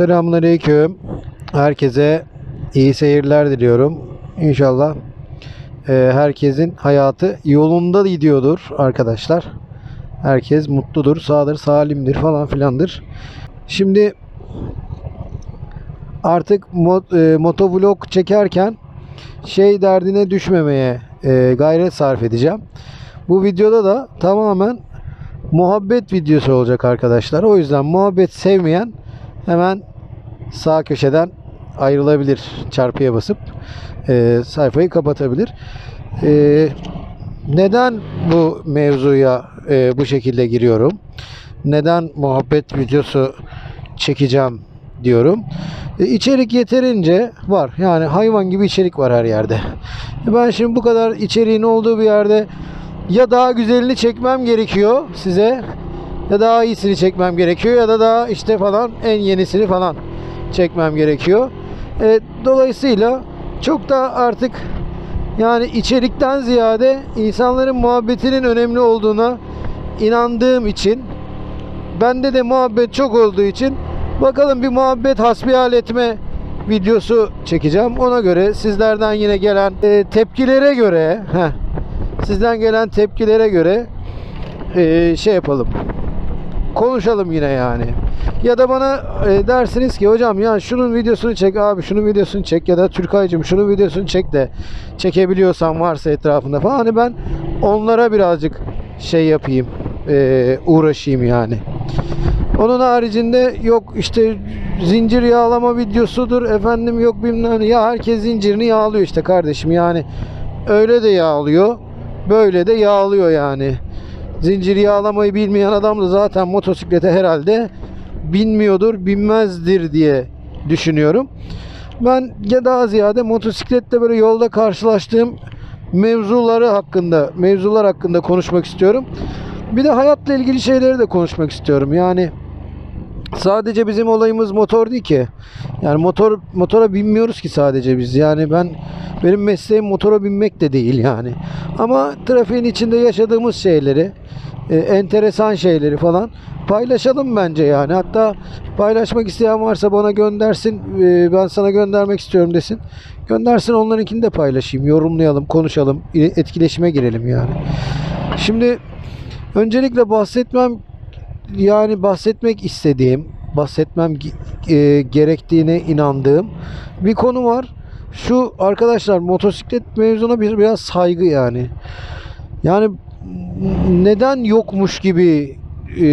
Selamünaleyküm. Herkese iyi seyirler diliyorum. İnşallah e, herkesin hayatı yolunda gidiyordur arkadaşlar. Herkes mutludur, sağdır, salimdir falan filandır. Şimdi artık mo- e, motovlog çekerken şey derdine düşmemeye e, gayret sarf edeceğim. Bu videoda da tamamen muhabbet videosu olacak arkadaşlar. O yüzden muhabbet sevmeyen hemen sağ köşeden ayrılabilir çarpıya basıp e, sayfayı kapatabilir. E, neden bu mevzuya e, bu şekilde giriyorum? Neden muhabbet videosu çekeceğim diyorum. E, içerik yeterince var. Yani hayvan gibi içerik var her yerde. E, Ben şimdi bu kadar içeriğin olduğu bir yerde ya daha güzelini çekmem gerekiyor size ya daha iyisini çekmem gerekiyor ya da daha işte falan en yenisini falan çekmem gerekiyor. E, dolayısıyla çok da artık yani içerikten ziyade insanların muhabbetinin önemli olduğuna inandığım için bende de muhabbet çok olduğu için bakalım bir muhabbet hasbihal etme videosu çekeceğim. Ona göre sizlerden yine gelen e, tepkilere göre heh, sizden gelen tepkilere göre e, şey yapalım. Konuşalım yine yani. Ya da bana e, dersiniz ki hocam ya şunun videosunu çek abi şunun videosunu çek ya da Türkaycığım şunun videosunu çek de çekebiliyorsan varsa etrafında falan hani ben onlara birazcık şey yapayım e, uğraşayım yani. Onun haricinde yok işte zincir yağlama videosudur efendim yok bilmem ya herkes zincirini yağlıyor işte kardeşim yani öyle de yağlıyor böyle de yağlıyor yani. Zincir yağlamayı bilmeyen adam da zaten motosiklete herhalde binmiyordur, binmezdir diye düşünüyorum. Ben daha ziyade motosiklette böyle yolda karşılaştığım mevzuları hakkında, mevzular hakkında konuşmak istiyorum. Bir de hayatla ilgili şeyleri de konuşmak istiyorum. Yani sadece bizim olayımız motor değil ki. Yani motor motora binmiyoruz ki sadece biz. Yani ben benim mesleğim motora binmek de değil yani. Ama trafiğin içinde yaşadığımız şeyleri, e, enteresan şeyleri falan paylaşalım bence yani. Hatta paylaşmak isteyen varsa bana göndersin. e, ben sana göndermek istiyorum desin. Göndersin onlarınkini de paylaşayım. Yorumlayalım, konuşalım, e, etkileşime girelim yani. Şimdi öncelikle bahsetmem yani bahsetmek istediğim, bahsetmem e, gerektiğine inandığım bir konu var. Şu arkadaşlar motosiklet mevzuna bir biraz saygı yani. Yani neden yokmuş gibi e,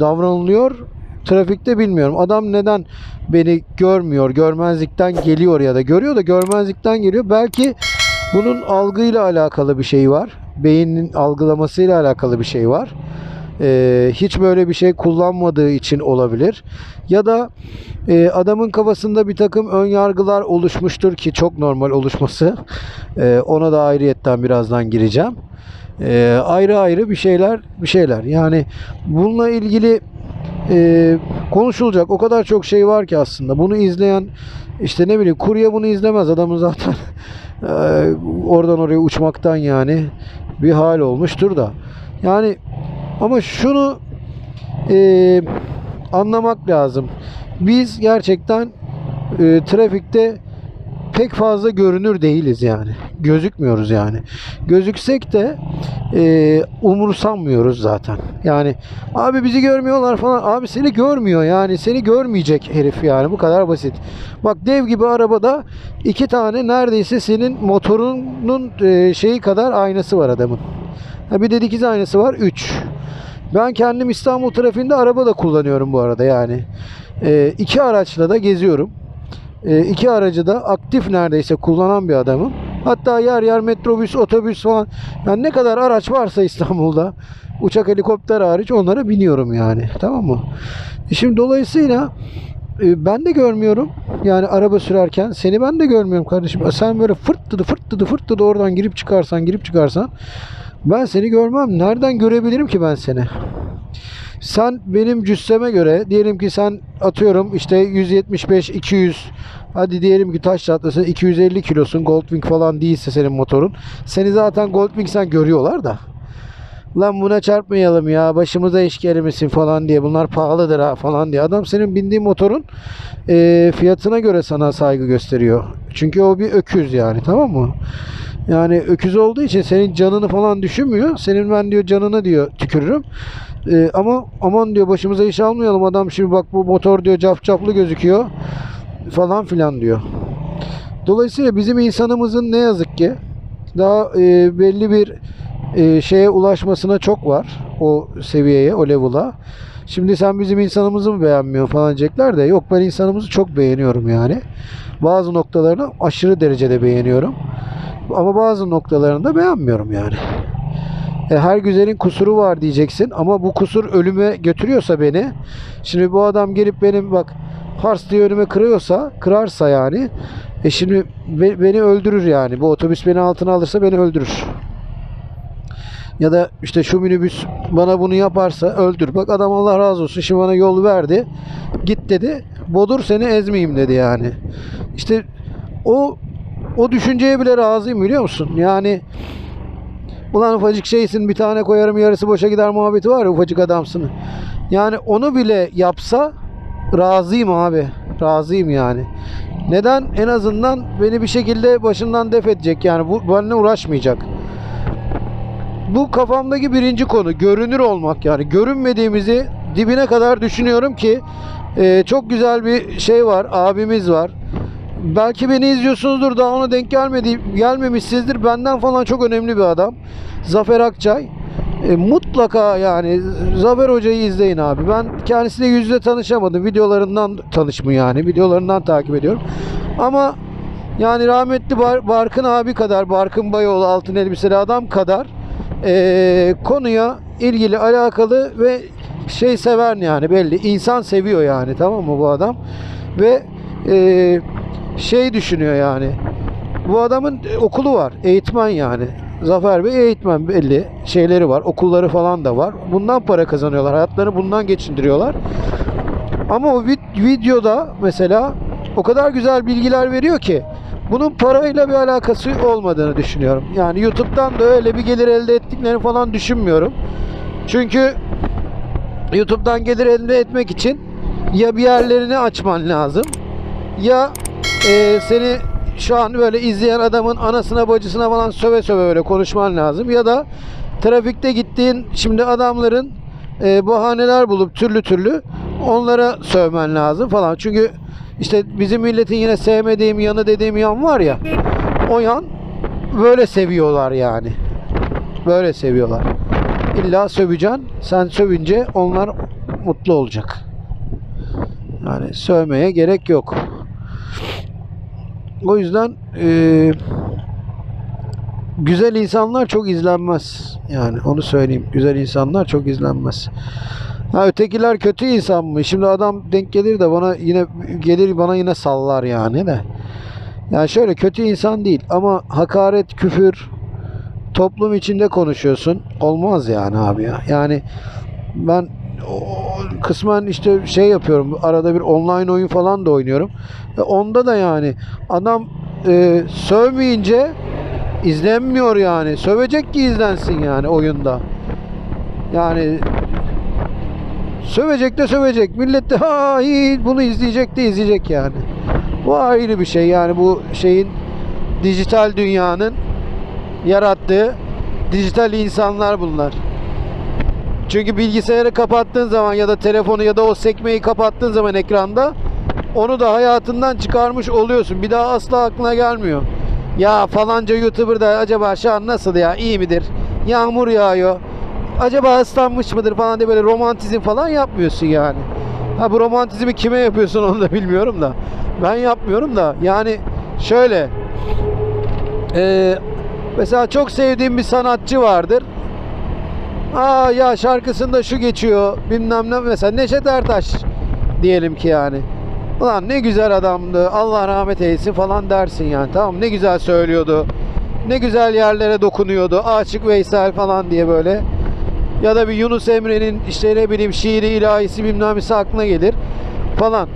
davranılıyor trafikte bilmiyorum. Adam neden beni görmüyor, görmezlikten geliyor ya da görüyor da görmezlikten geliyor. Belki bunun algıyla alakalı bir şey var. Beynin algılamasıyla alakalı bir şey var. Ee, hiç böyle bir şey kullanmadığı için olabilir. Ya da e, adamın kafasında bir takım ön yargılar oluşmuştur ki çok normal oluşması. Ee, ona da ayrıyetten birazdan gireceğim. Ee, ayrı ayrı bir şeyler bir şeyler. Yani bununla ilgili e, konuşulacak o kadar çok şey var ki aslında. Bunu izleyen işte ne bileyim kurye bunu izlemez adamın zaten e, oradan oraya uçmaktan yani bir hal olmuştur da. Yani ama şunu e, anlamak lazım. Biz gerçekten e, trafikte pek fazla görünür değiliz yani. Gözükmüyoruz yani. Gözüksek de e, umursamıyoruz zaten. Yani abi bizi görmüyorlar falan. Abi seni görmüyor yani. Seni görmeyecek herif yani. Bu kadar basit. Bak dev gibi arabada iki tane neredeyse senin motorunun e, şeyi kadar aynası var adamın. Ha bir de dikiz aynası var. 3. Ben kendim İstanbul trafiğinde araba da kullanıyorum bu arada yani. E, iki araçla da geziyorum. E, iki aracı da aktif neredeyse kullanan bir adamım. Hatta yer yer metrobüs, otobüs falan. Yani ne kadar araç varsa İstanbul'da uçak, helikopter hariç onlara biniyorum yani. Tamam mı? E şimdi dolayısıyla e, ben de görmüyorum. Yani araba sürerken seni ben de görmüyorum kardeşim. Sen böyle fırtladı fırtladı fırtladı oradan girip çıkarsan girip çıkarsan ben seni görmem. Nereden görebilirim ki ben seni? Sen benim cüsseme göre diyelim ki sen atıyorum işte 175 200 hadi diyelim ki taş çatlasın 250 kilosun Goldwing falan değilse senin motorun. Seni zaten Goldwing sen görüyorlar da. Lan buna çarpmayalım ya başımıza iş gelmesin falan diye bunlar pahalıdır ha falan diye. Adam senin bindiğin motorun e, fiyatına göre sana saygı gösteriyor. Çünkü o bir öküz yani tamam mı? Yani öküz olduğu için senin canını falan düşünmüyor. Senin ben diyor canını diyor tükürürüm. E, ama aman diyor başımıza iş almayalım adam şimdi bak bu motor diyor cafcaflı gözüküyor falan filan diyor. Dolayısıyla bizim insanımızın ne yazık ki daha e, belli bir e, şeye ulaşmasına çok var. O seviyeye, o level'a. Şimdi sen bizim insanımızı mı beğenmiyorsun falan diyecekler de yok ben insanımızı çok beğeniyorum yani. Bazı noktalarını aşırı derecede beğeniyorum. Ama bazı noktalarını da beğenmiyorum yani. E, her güzelin kusuru var diyeceksin ama bu kusur ölüme götürüyorsa beni şimdi bu adam gelip benim bak Hars diye önüme kırıyorsa kırarsa yani e şimdi be- beni öldürür yani. Bu otobüs beni altına alırsa beni öldürür. Ya da işte şu minibüs bana bunu yaparsa öldür. Bak adam Allah razı olsun şimdi bana yol verdi git dedi. Bodur seni ezmeyeyim dedi yani. İşte o o düşünceye bile razıyım biliyor musun yani Ulan ufacık şeysin bir tane koyarım yarısı boşa gider muhabbeti var ya ufacık adamsın. Yani onu bile yapsa razıyım abi. Razıyım yani. Neden? En azından beni bir şekilde başından def edecek yani. Bu benimle uğraşmayacak. Bu kafamdaki birinci konu. Görünür olmak yani. Görünmediğimizi dibine kadar düşünüyorum ki e, çok güzel bir şey var. Abimiz var. Belki beni izliyorsunuzdur daha ona denk gelmedi gelmemişsizdir. Benden falan çok önemli bir adam. Zafer Akçay. E, mutlaka yani Zafer Hoca'yı izleyin abi. Ben kendisiyle yüz yüze tanışamadım. Videolarından tanışmı yani. Videolarından takip ediyorum. Ama yani rahmetli Bar- Barkın abi kadar, Barkın Bayoğlu altın elbiseli adam kadar e, konuya ilgili alakalı ve şey sever yani belli. İnsan seviyor yani tamam mı bu adam? Ve e, şey düşünüyor yani. Bu adamın okulu var. Eğitmen yani. Zafer Bey eğitmen belli. Şeyleri var. Okulları falan da var. Bundan para kazanıyorlar. Hayatlarını bundan geçindiriyorlar. Ama o vid- videoda mesela o kadar güzel bilgiler veriyor ki bunun parayla bir alakası olmadığını düşünüyorum. Yani YouTube'dan da öyle bir gelir elde ettiklerini falan düşünmüyorum. Çünkü YouTube'dan gelir elde etmek için ya bir yerlerini açman lazım ya e, seni şu an böyle izleyen adamın anasına bacısına falan söve söve böyle konuşman lazım ya da trafikte gittiğin şimdi adamların e, bahaneler bulup türlü türlü onlara sövmen lazım falan. Çünkü işte bizim milletin yine sevmediğim yanı dediğim yan var ya o yan böyle seviyorlar yani. Böyle seviyorlar. İlla söveceksin. Sen sövünce onlar mutlu olacak. Yani sövmeye gerek yok. O yüzden eee, güzel insanlar çok izlenmez. Yani onu söyleyeyim. Güzel insanlar çok izlenmez. Ha ötekiler kötü insan mı? Şimdi adam denk gelir de bana yine gelir bana yine sallar yani de. Yani şöyle kötü insan değil ama hakaret, küfür toplum içinde konuşuyorsun. Olmaz yani abi ya. Yani ben kısmen işte şey yapıyorum. Arada bir online oyun falan da oynuyorum. E onda da yani adam e, sövmeyince izlenmiyor yani. Sövecek ki izlensin yani oyunda. Yani sövecek de sövecek. Millet de ha iyi bunu izleyecek de izleyecek yani. Bu ayrı bir şey yani bu şeyin dijital dünyanın yarattığı dijital insanlar bunlar. Çünkü bilgisayarı kapattığın zaman ya da telefonu ya da o sekmeyi kapattığın zaman ekranda onu da hayatından çıkarmış oluyorsun. Bir daha asla aklına gelmiyor. Ya falanca YouTuber da acaba şu an nasıl ya iyi midir? Yağmur yağıyor. Acaba ıslanmış mıdır falan diye böyle romantizm falan yapmıyorsun yani. Ha bu romantizmi kime yapıyorsun onu da bilmiyorum da. Ben yapmıyorum da yani şöyle eee, mesela çok sevdiğim bir sanatçı vardır. Aa ya şarkısında şu geçiyor bilmem ne mesela Neşet Ertaş diyelim ki yani. Ulan ne güzel adamdı Allah rahmet eylesin falan dersin yani tamam ne güzel söylüyordu. Ne güzel yerlere dokunuyordu. Aşık Veysel falan diye böyle. Ya da bir Yunus Emre'nin işte ne bileyim şiiri ilahisi bilmem nesi aklına gelir falan.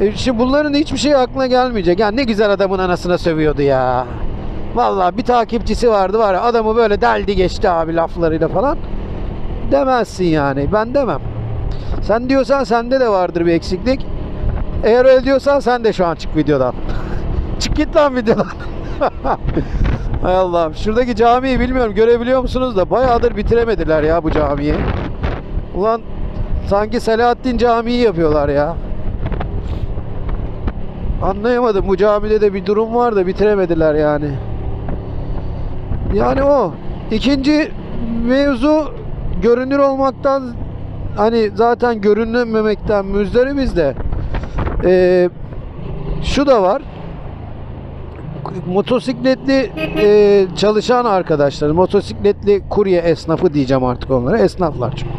E şimdi bunların hiçbir şey aklına gelmeyecek. Yani ne güzel adamın anasına sövüyordu ya. Vallahi bir takipçisi vardı var ya adamı böyle deldi geçti abi laflarıyla falan. Demezsin yani. Ben demem. Sen diyorsan sende de vardır bir eksiklik. Eğer öyle diyorsan sen de şu an çık videodan. çık git lan videodan. Hay Allah'ım. Şuradaki camiyi bilmiyorum görebiliyor musunuz da bayağıdır bitiremediler ya bu camiyi. Ulan sanki Selahattin Camii yapıyorlar ya. Anlayamadım bu camide de bir durum var da bitiremediler yani. Yani o. İkinci mevzu görünür olmaktan hani zaten görünmemekten müzdaribiz de. Ee, şu da var. Motosikletli e, çalışan arkadaşlar motosikletli kurye esnafı diyeceğim artık onlara esnaflar çünkü.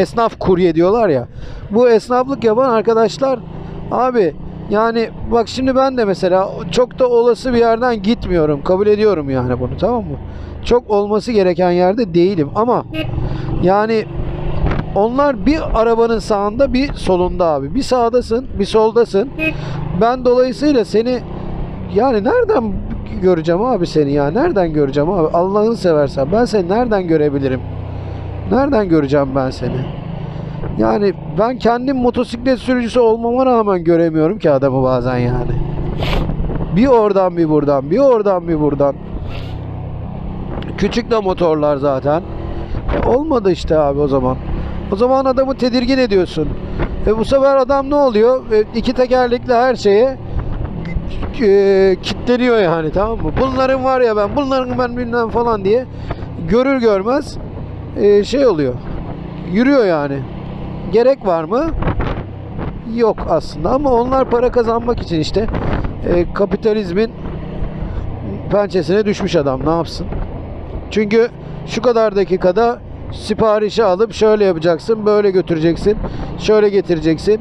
Esnaf kurye diyorlar ya. Bu esnaflık yapan arkadaşlar abi yani bak şimdi ben de mesela çok da olası bir yerden gitmiyorum kabul ediyorum yani bunu tamam mı çok olması gereken yerde değilim ama yani onlar bir arabanın sağında bir solunda abi. Bir sağdasın, bir soldasın. Ben dolayısıyla seni yani nereden göreceğim abi seni ya? Nereden göreceğim abi? Allah'ını seversen ben seni nereden görebilirim? Nereden göreceğim ben seni? Yani ben kendim motosiklet sürücüsü olmama rağmen göremiyorum ki adamı bazen yani. Bir oradan bir buradan, bir oradan bir buradan. Küçük de motorlar zaten. E, olmadı işte abi o zaman. O zaman adamı tedirgin ediyorsun. E bu sefer adam ne oluyor? E, iki tekerlekli her şeye e, kitleniyor yani tamam mı? Bunların var ya ben, bunların ben bilmem falan diye görür görmez e, şey oluyor. Yürüyor yani. Gerek var mı? Yok aslında ama onlar para kazanmak için işte e, kapitalizmin pençesine düşmüş adam ne yapsın? Çünkü şu kadar dakikada siparişi alıp şöyle yapacaksın, böyle götüreceksin, şöyle getireceksin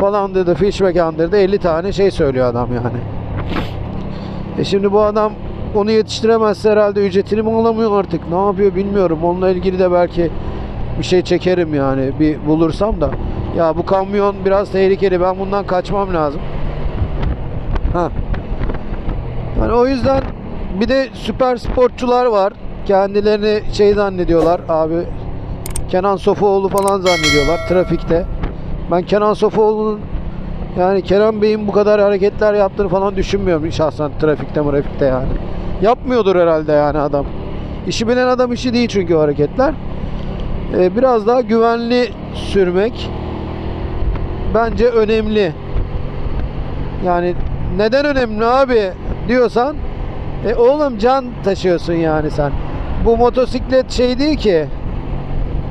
falan dedi fiş mekandırdı 50 tane şey söylüyor adam yani. E şimdi bu adam onu yetiştiremezse herhalde ücretini mi alamıyor artık? Ne yapıyor bilmiyorum. Onunla ilgili de belki bir şey çekerim yani bir bulursam da. Ya bu kamyon biraz tehlikeli. Ben bundan kaçmam lazım. Ha. Yani o yüzden bir de süper sportçular var. Kendilerini şey zannediyorlar abi. Kenan Sofuoğlu falan zannediyorlar trafikte. Ben Kenan Sofuoğlu'nun yani Kerem Bey'in bu kadar hareketler yaptığını falan düşünmüyorum şahsen trafikte trafikte yani. Yapmıyordur herhalde yani adam. İşi bilen adam işi değil çünkü o hareketler. Ee, biraz daha güvenli sürmek bence önemli. Yani neden önemli abi diyorsan e oğlum can taşıyorsun yani sen. Bu motosiklet şey değil ki.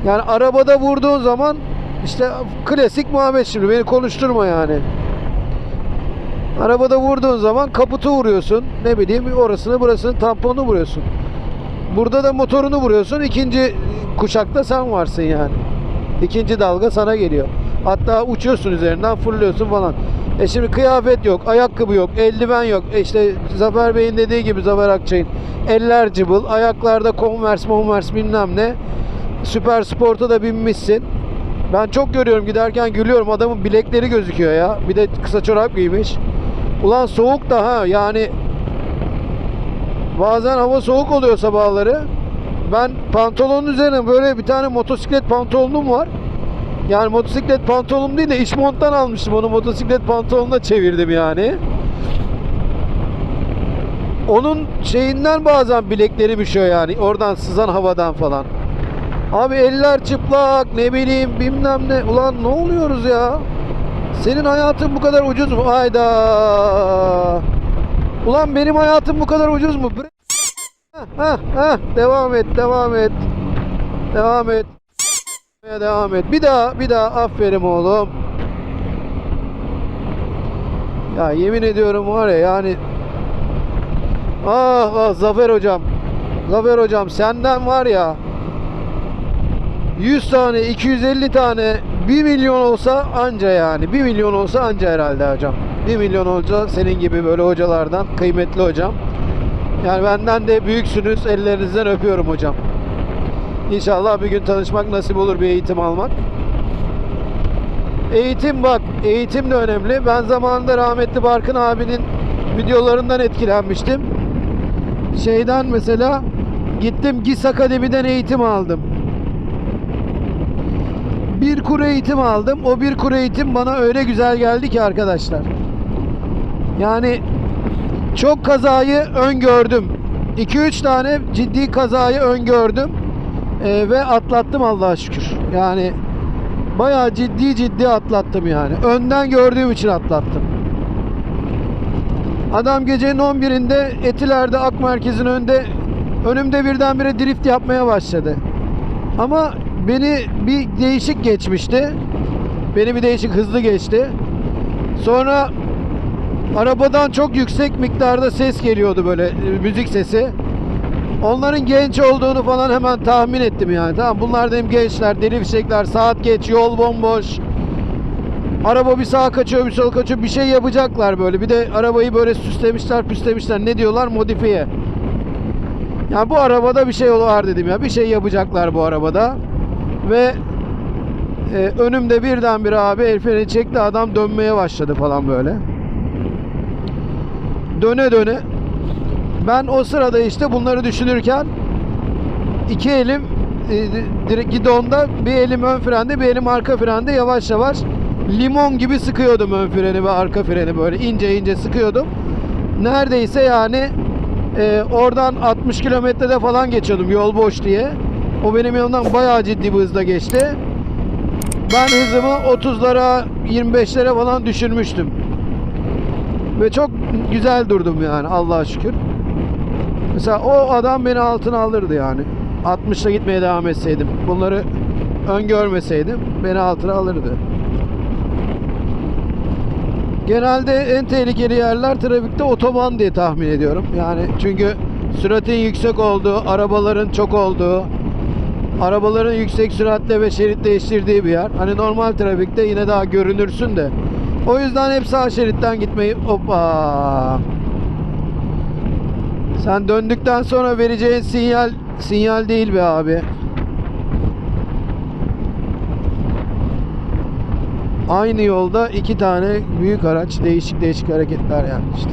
Yani arabada vurduğun zaman işte klasik muhabbet şimdi beni konuşturma yani. Arabada vurduğun zaman kaputu vuruyorsun. Ne bileyim orasını burasını tamponu vuruyorsun. Burada da motorunu vuruyorsun. İkinci kuşakta sen varsın yani. İkinci dalga sana geliyor. Hatta uçuyorsun üzerinden fırlıyorsun falan. E şimdi kıyafet yok, ayakkabı yok, eldiven yok. E işte Zafer Bey'in dediği gibi Zafer Akçay'ın eller cıbıl, ayaklarda Converse, Converse bilmem ne. Süper Sport'a da binmişsin. Ben çok görüyorum giderken gülüyorum adamın bilekleri gözüküyor ya. Bir de kısa çorap giymiş. Ulan soğuk da ha yani bazen hava soğuk oluyor sabahları. Ben pantolonun üzerine böyle bir tane motosiklet pantolonum var. Yani motosiklet pantolonum değil de iç monttan almıştım onu motosiklet pantolonuna çevirdim yani. Onun şeyinden bazen bilekleri düşüyor yani oradan sızan havadan falan. Abi eller çıplak ne bileyim bilmem ne. Ulan ne oluyoruz ya? Senin hayatın bu kadar ucuz mu? Hayda. Ulan benim hayatım bu kadar ucuz mu? Heh, heh. Devam et, devam et. Devam et. Devam et. Bir daha, bir daha. Aferin oğlum. Ya yemin ediyorum var ya yani Ah ah Zafer hocam. Zafer hocam senden var ya 100 tane, 250 tane, 1 milyon olsa anca yani. 1 milyon olsa anca herhalde hocam. 1 milyon olsa senin gibi böyle hocalardan, kıymetli hocam. Yani benden de büyüksünüz. Ellerinizden öpüyorum hocam. İnşallah bir gün tanışmak nasip olur bir eğitim almak. Eğitim bak, eğitim de önemli. Ben zamanında rahmetli Barkın abinin videolarından etkilenmiştim. Şeyden mesela gittim GİS Akademi'den eğitim aldım. bir kur eğitim aldım. O bir kur eğitim bana öyle güzel geldi ki arkadaşlar. Yani çok kazayı öngördüm. 2-3 tane ciddi kazayı öngördüm. Ee, ve atlattım Allah'a şükür. Yani bayağı ciddi ciddi atlattım yani. Önden gördüğüm için atlattım. Adam gecenin 11'inde Etiler'de Ak Merkez'in önünde önümde birdenbire drift yapmaya başladı. Ama beni bir değişik geçmişti. Beni bir değişik hızlı geçti. Sonra arabadan çok yüksek miktarda ses geliyordu böyle e, müzik sesi. Onların genç olduğunu falan hemen tahmin ettim yani. Tamam bunlar dedim gençler, deli fişekler, saat geç, yol bomboş. Araba bir sağa kaçıyor, bir sola kaçıyor. Bir şey yapacaklar böyle. Bir de arabayı böyle süslemişler, püslemişler. Ne diyorlar? Modifiye. Yani bu arabada bir şey var dedim ya. Bir şey yapacaklar bu arabada. Ve e, önümde birdenbire abi el freni çekti. Adam dönmeye başladı falan böyle. Döne döne. Ben o sırada işte bunları düşünürken iki elim e, direkt gidonda bir elim ön frende bir elim arka frende yavaş yavaş limon gibi sıkıyordum ön freni ve arka freni böyle ince ince sıkıyordum. Neredeyse yani e, oradan 60 kilometrede falan geçiyordum yol boş diye. O benim yanımdan bayağı ciddi bir hızla geçti. Ben hızımı 30'lara 25'lere falan düşürmüştüm. Ve çok güzel durdum yani Allah'a şükür. Mesela o adam beni altına alırdı yani. 60'la gitmeye devam etseydim. Bunları öngörmeseydim beni altına alırdı. Genelde en tehlikeli yerler trafikte otoban diye tahmin ediyorum. Yani çünkü süratin yüksek olduğu, arabaların çok olduğu, arabaların yüksek süratle ve şerit değiştirdiği bir yer. Hani normal trafikte yine daha görünürsün de. O yüzden hep sağ şeritten gitmeyi hoppa. Sen döndükten sonra vereceğin sinyal sinyal değil be abi. Aynı yolda iki tane büyük araç değişik değişik hareketler yani işte.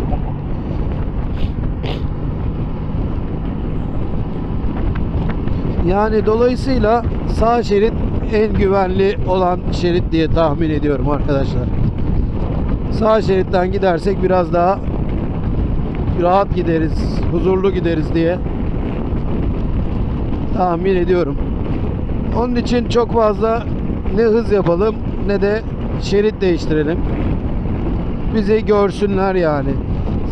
Yani dolayısıyla sağ şerit en güvenli olan şerit diye tahmin ediyorum arkadaşlar. Sağ şeritten gidersek biraz daha rahat gideriz, huzurlu gideriz diye tahmin ediyorum. Onun için çok fazla ne hız yapalım ne de şerit değiştirelim. Bizi görsünler yani.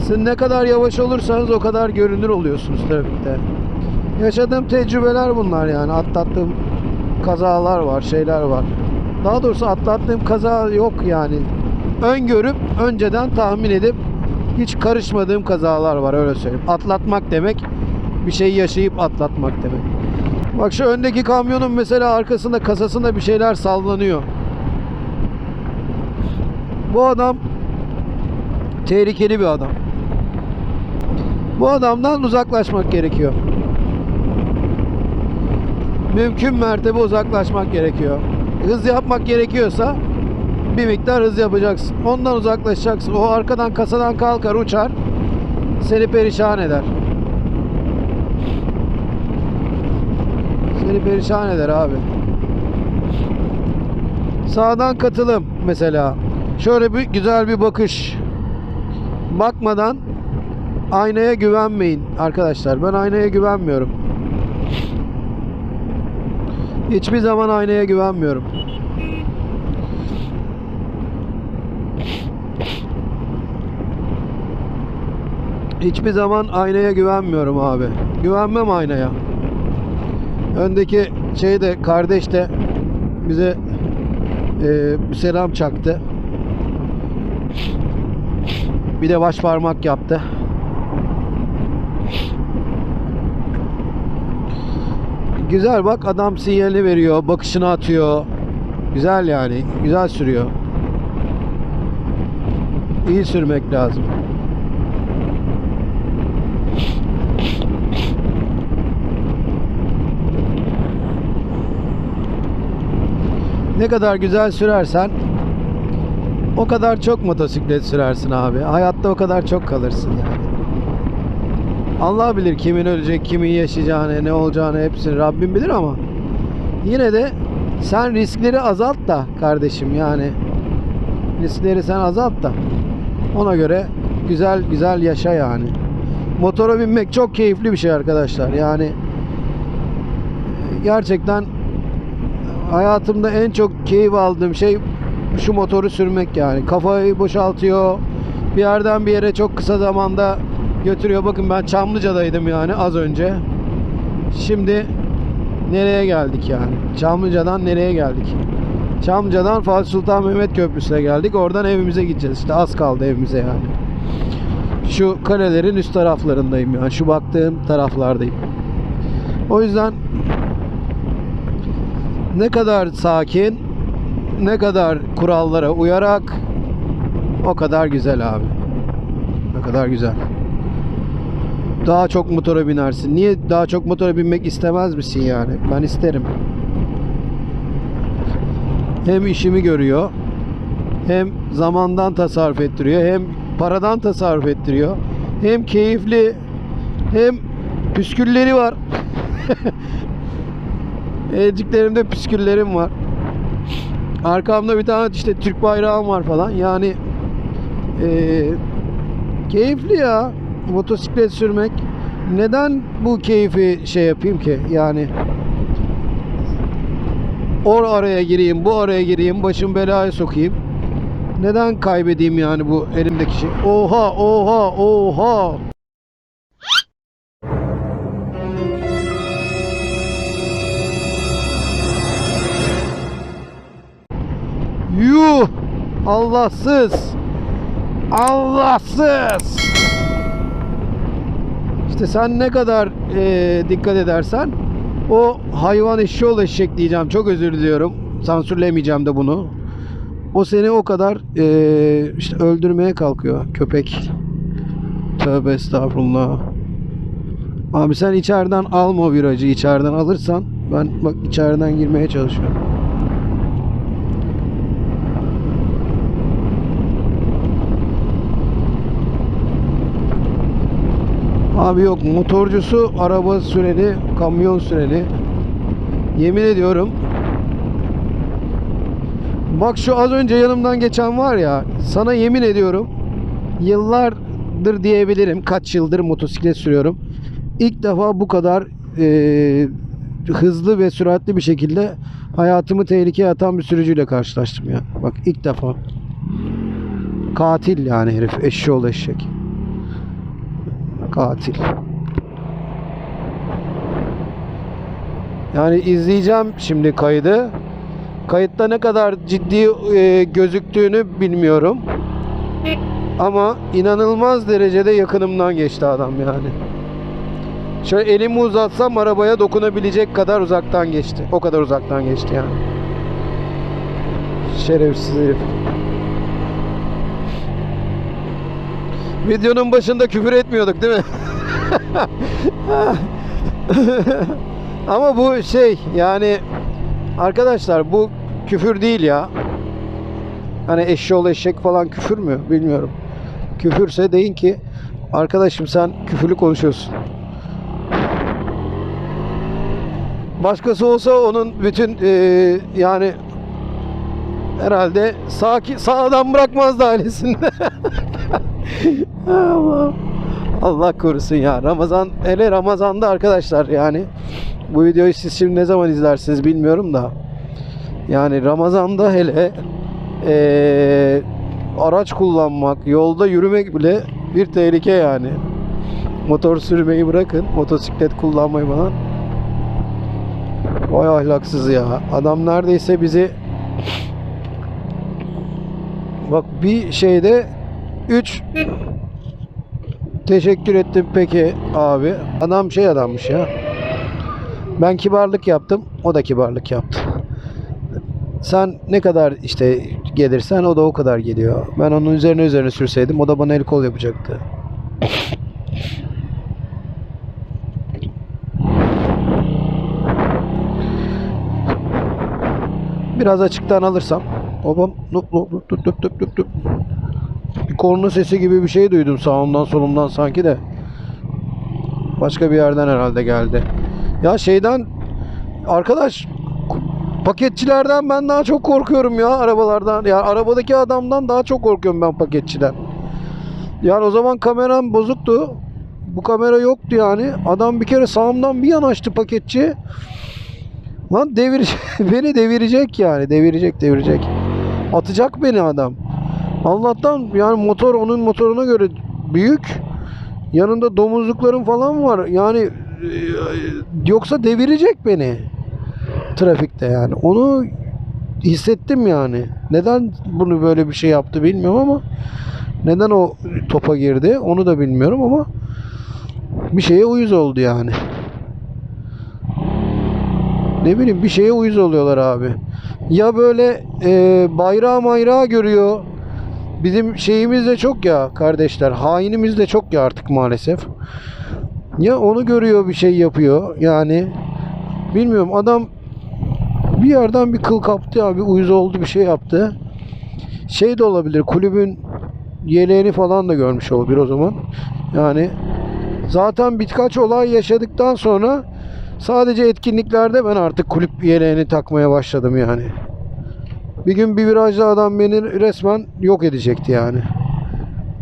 Siz ne kadar yavaş olursanız o kadar görünür oluyorsunuz trafikte. Yaşadığım tecrübeler bunlar yani. Atlattığım kazalar var, şeyler var. Daha doğrusu atlattığım kaza yok yani. Öngörüp, önceden tahmin edip hiç karışmadığım kazalar var öyle söyleyeyim. Atlatmak demek bir şey yaşayıp atlatmak demek. Bak şu öndeki kamyonun mesela arkasında kasasında bir şeyler sallanıyor. Bu adam tehlikeli bir adam. Bu adamdan uzaklaşmak gerekiyor. Mümkün mertebe uzaklaşmak gerekiyor. Hız yapmak gerekiyorsa bir miktar hız yapacaksın. Ondan uzaklaşacaksın. O arkadan kasadan kalkar uçar. Seni perişan eder. Seni perişan eder abi. Sağdan katılım mesela. Şöyle bir güzel bir bakış. Bakmadan aynaya güvenmeyin arkadaşlar. Ben aynaya güvenmiyorum. Hiçbir zaman aynaya güvenmiyorum. Hiçbir zaman aynaya güvenmiyorum abi. Güvenmem aynaya. Öndeki şey de kardeş de bize e, bir selam çaktı. Bir de baş parmak yaptı. Güzel bak adam sinyalini veriyor, bakışını atıyor. Güzel yani, güzel sürüyor. İyi sürmek lazım. Ne kadar güzel sürersen o kadar çok motosiklet sürersin abi. Hayatta o kadar çok kalırsın yani. Allah bilir kimin ölecek, kimin yaşayacağını, ne olacağını hepsini Rabbim bilir ama yine de sen riskleri azalt da kardeşim yani riskleri sen azalt da ona göre güzel güzel yaşa yani. Motora binmek çok keyifli bir şey arkadaşlar. Yani gerçekten hayatımda en çok keyif aldığım şey şu motoru sürmek yani. Kafayı boşaltıyor. Bir yerden bir yere çok kısa zamanda götürüyor. Bakın ben Çamlıca'daydım yani az önce. Şimdi nereye geldik yani? Çamlıca'dan nereye geldik? Çamlıca'dan Fatih Sultan Mehmet Köprüsü'ne geldik. Oradan evimize gideceğiz. İşte az kaldı evimize yani. Şu kalelerin üst taraflarındayım yani. Şu baktığım taraflardayım. O yüzden ne kadar sakin, ne kadar kurallara uyarak o kadar güzel abi. Ne kadar güzel. Daha çok motora binersin. Niye daha çok motora binmek istemez misin yani? Ben isterim. Hem işimi görüyor, hem zamandan tasarruf ettiriyor, hem paradan tasarruf ettiriyor. Hem keyifli, hem püskülleri var. Elciklerimde püsküllerim var. Arkamda bir tane işte Türk bayrağım var falan. Yani eee, keyifli ya motosiklet sürmek. Neden bu keyfi şey yapayım ki? Yani or araya gireyim, bu araya gireyim, başım belaya sokayım. Neden kaybedeyim yani bu elimdeki şey? Oha, oha, oha. Yuh! Allahsız! Allahsız! İşte sen ne kadar eee, dikkat edersen o hayvan eşşoğlu eşek diyeceğim. Çok özür diliyorum. Sansürlemeyeceğim de bunu. O seni o kadar eee, işte öldürmeye kalkıyor köpek. Tövbe estağfurullah. Abi sen içeriden alma o virajı. içeriden alırsan ben bak içeriden girmeye çalışıyorum. Abi yok motorcusu araba süreni, kamyon süreni. Yemin ediyorum. Bak şu az önce yanımdan geçen var ya sana yemin ediyorum yıllardır diyebilirim kaç yıldır motosiklet sürüyorum. İlk defa bu kadar e, hızlı ve süratli bir şekilde hayatımı tehlikeye atan bir sürücüyle karşılaştım ya. Bak ilk defa. Katil yani herif eşşoğlu eşek. Katil. Yani izleyeceğim şimdi kaydı. Kayıtta ne kadar ciddi e, gözüktüğünü bilmiyorum. Ama inanılmaz derecede yakınımdan geçti adam yani. Şöyle elimi uzatsam arabaya dokunabilecek kadar uzaktan geçti. O kadar uzaktan geçti yani. Şerefsiz herif. Videonun başında küfür etmiyorduk değil mi? Ama bu şey yani arkadaşlar bu küfür değil ya. Hani eşşoğlu eşek falan küfür mü bilmiyorum. Küfürse deyin ki arkadaşım sen küfürlü konuşuyorsun. Başkası olsa onun bütün eee, yani herhalde sağ, sağdan bırakmazdı ailesinde. Allah. Allah korusun ya. Ramazan hele Ramazan'da arkadaşlar yani bu videoyu siz şimdi ne zaman izlersiniz bilmiyorum da yani Ramazan'da hele eee, araç kullanmak, yolda yürümek bile bir tehlike yani. Motor sürmeyi bırakın, motosiklet kullanmayı falan. Vay ahlaksız ya. Adam neredeyse bizi Bak bir şeyde 3 Teşekkür ettim peki abi. Adam şey adammış ya. Ben kibarlık yaptım. O da kibarlık yaptı. Sen ne kadar işte gelirsen o da o kadar geliyor. Ben onun üzerine üzerine sürseydim o da bana el kol yapacaktı. Biraz açıktan alırsam. Obam lup lup lup lup lup lup lup. Bir korna sesi gibi bir şey duydum sağımdan solumdan sanki de. Başka bir yerden herhalde geldi. Ya şeyden arkadaş Paketçilerden ben daha çok korkuyorum ya arabalardan. Ya arabadaki adamdan daha çok korkuyorum ben paketçiden. Yani o zaman kameram bozuktu. Bu kamera yoktu yani. Adam bir kere sağımdan bir yanaştı paketçi. Lan devir beni devirecek yani. Devirecek, devirecek. Atacak beni adam. Allah'tan yani motor onun motoruna göre büyük. Yanında domuzluklarım falan var. Yani e, yoksa devirecek beni trafikte yani. Onu hissettim yani. Neden bunu böyle bir şey yaptı bilmiyorum ama neden o topa girdi onu da bilmiyorum ama bir şeye uyuz oldu yani. Ne bileyim bir şeye uyuz oluyorlar abi. Ya böyle e, bayrağı mayrağı görüyor. Bizim şeyimiz de çok ya kardeşler. Hainimiz de çok ya artık maalesef. Ya onu görüyor bir şey yapıyor. Yani bilmiyorum adam bir yerden bir kıl kaptı ya bir uyuz oldu bir şey yaptı. Şey de olabilir kulübün yeleğini falan da görmüş olabilir o zaman. Yani zaten birkaç olay yaşadıktan sonra sadece etkinliklerde ben artık kulüp yeleğini takmaya başladım yani. Bir gün bir virajda adam beni resmen yok edecekti yani.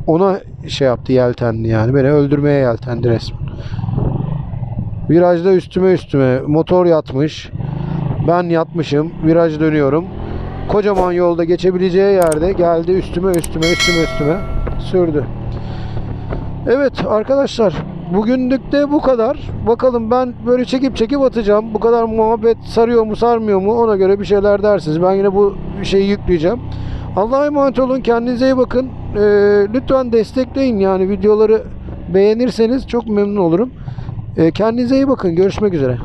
Ona şey yaptı yeltendi yani. Beni öldürmeye yeltendi resmen. Virajda üstüme üstüme motor yatmış. Ben yatmışım. Viraj dönüyorum. Kocaman yolda geçebileceği yerde geldi üstüme üstüme üstüme üstüme sürdü. Evet arkadaşlar bugünlük de bu kadar. Bakalım ben böyle çekip çekip atacağım. Bu kadar muhabbet sarıyor mu sarmıyor mu ona göre bir şeyler dersiniz. Ben yine bu şeyi yükleyeceğim. Allah'a emanet olun. Kendinize iyi bakın. Ee, lütfen destekleyin yani videoları beğenirseniz çok memnun olurum. Ee, kendinize iyi bakın. Görüşmek üzere.